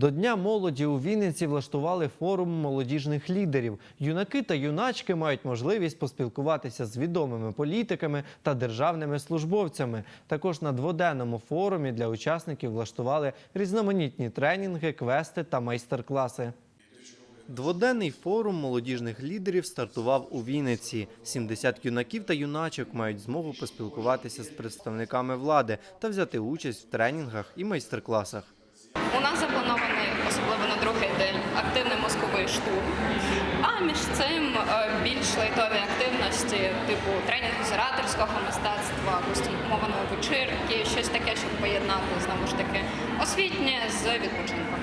До Дня молоді у Вінниці влаштували форум молодіжних лідерів. Юнаки та юначки мають можливість поспілкуватися з відомими політиками та державними службовцями. Також на дводенному форумі для учасників влаштували різноманітні тренінги, квести та майстер-класи. Дводенний форум молодіжних лідерів стартував у Вінниці. 70 юнаків та юначок мають змогу поспілкуватися з представниками влади та взяти участь в тренінгах і майстер-класах. У нас запланований, особливо на другий день, активний мозковий штурм. А між цим е, більш лайтові активності, типу тренінгу з ораторського мистецтва, костюмованої вечірки, щось таке, щоб поєднати знову ж таки освітнє з відпочинком.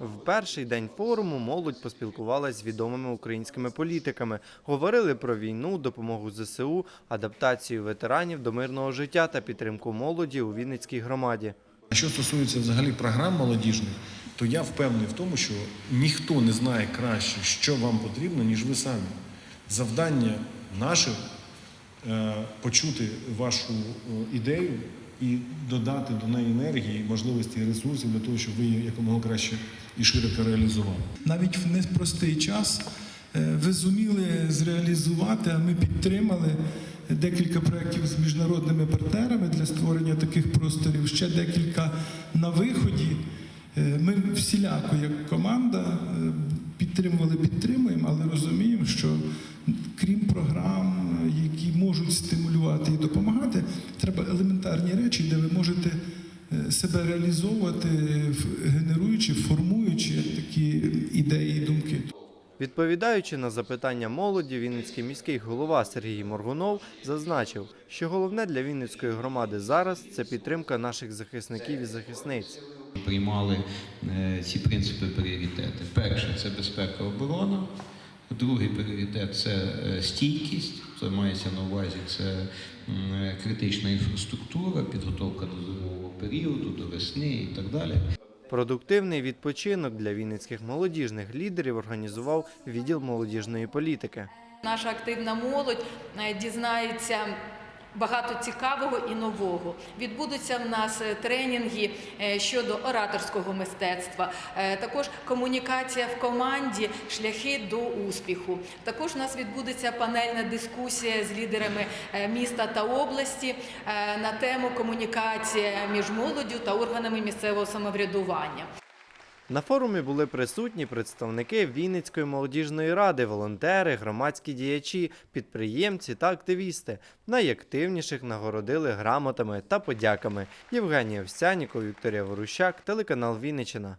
В перший день форуму молодь поспілкувалась з відомими українськими політиками, говорили про війну, допомогу ЗСУ, адаптацію ветеранів до мирного життя та підтримку молоді у Вінницькій громаді. Що стосується взагалі програм молодіжних, то я впевнений в тому, що ніхто не знає краще, що вам потрібно, ніж ви самі. Завдання наше е, почути вашу е, ідею і додати до неї енергії, можливості і ресурсів для того, щоб ви її якомога краще і широко реалізували. навіть в непростий час е, ви зуміли зреалізувати, а ми підтримали декілька проєктів з міжнародними партнерами для створення таких просторів. Ще декілька на виході. Е, Ми всіляко, як команда, е, підтримували, підтримуємо, але розуміємо, що крім програм, які можуть стимулювати і допомагати, треба елементарні речі, де ви можете е, себе реалізовувати, генеруючи, формуючи такі ідеї. Відповідаючи на запитання молоді, Вінницький міський голова Сергій Моргунов зазначив, що головне для Вінницької громади зараз це підтримка наших захисників і захисниць. приймали е, ці принципи пріоритети. Перше це безпека оборона. Другий пріоритет це е, стійкість. Це мається на увазі це е, критична інфраструктура, підготовка до зимового періоду, до весни і так далі. Продуктивний відпочинок для вінницьких молодіжних лідерів організував відділ молодіжної політики. Наша активна молодь е, дізнається багато цікавого і нового. Відбудуться в нас е, тренінги е, щодо ораторського мистецтва, е, також комунікація в команді, шляхи до успіху. Також у нас відбудеться панельна дискусія з лідерами міста та області на тему комунікація між молоддю та органами місцевого самоврядування. На форумі були присутні представники Вінницької молодіжної ради, волонтери, громадські діячі, підприємці та активісти. Найактивніших нагородили грамотами та подяками. Євгенія Овсяніков, Вікторія Ворущак, телеканал Вінниччина.